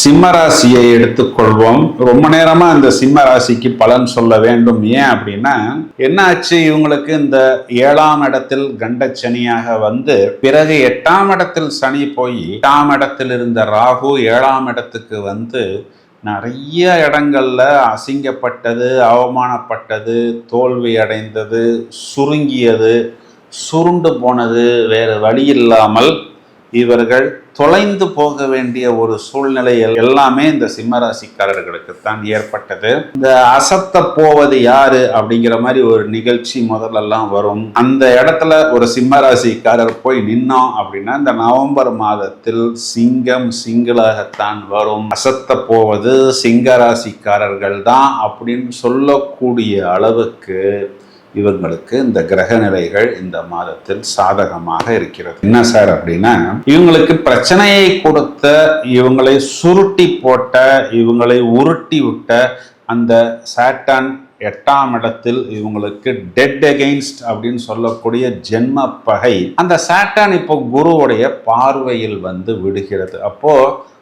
சிம்ம ராசியை எடுத்துக்கொள்வோம். ரொம்ப நேரமா இந்த சிம்ம ராசிக்கு பலன் சொல்ல வேண்டும். ஏன் அப்படின்னா என்ன ஆச்சு இவங்களுக்கு இந்த ஏழாம் இடத்தில் கண்ட சனியாக வந்து பிறகு எட்டாம் இடத்தில் சனி போய் எட்டாம் இடத்தில் இருந்த ராகு ஏழாம் இடத்துக்கு வந்து நிறைய இடங்கள்ல அசிங்கப்பட்டது அவமானப்பட்டது தோல்வி அடைந்தது சுருங்கியது சுருண்டு போனது வேறு வழி இல்லாமல் இவர்கள் தொலைந்து போக வேண்டிய ஒரு சூழ்நிலை எல்லாமே இந்த சிம்மராசிக்காரர்களுக்கு தான் ஏற்பட்டது. இந்த அசத்த போவது யாரு அப்படிங்கிற மாதிரி ஒரு நிகழ்ச்சி முதல்லலாம் வரும். அந்த இடத்துல ஒரு சிம்மராசிக்காரர் போய் நின்னோம் அப்படின்னா இந்த நவம்பர் மாதத்தில் சிங்கம் சிங்களாகத்தான் வரும். அசத்த போவது சிங்கராசிக்காரர்கள் தான் அப்படின்னு சொல்லக்கூடிய அளவுக்கு இவங்களுக்கு இந்த கிரக நிலைகள் இந்த மாதத்தில் சாதகமாக இருக்கிறது. என்ன சார் அப்படின்னா இவங்களுக்கு பிரச்சனையை கொடுத்த இவங்களை சுருட்டி போட்ட இவங்களை உருட்டி விட்ட அந்த சாட்டான் எட்டாம் இடத்தில் இவங்களுக்கு டெட் அகெயின்ஸ்ட் அப்படின்னு சொல்லக்கூடிய ஜென்ம பகை அந்த சாட்டான் இப்போ குருவுடைய பார்வையில் வந்து விடுகிறது. அப்போ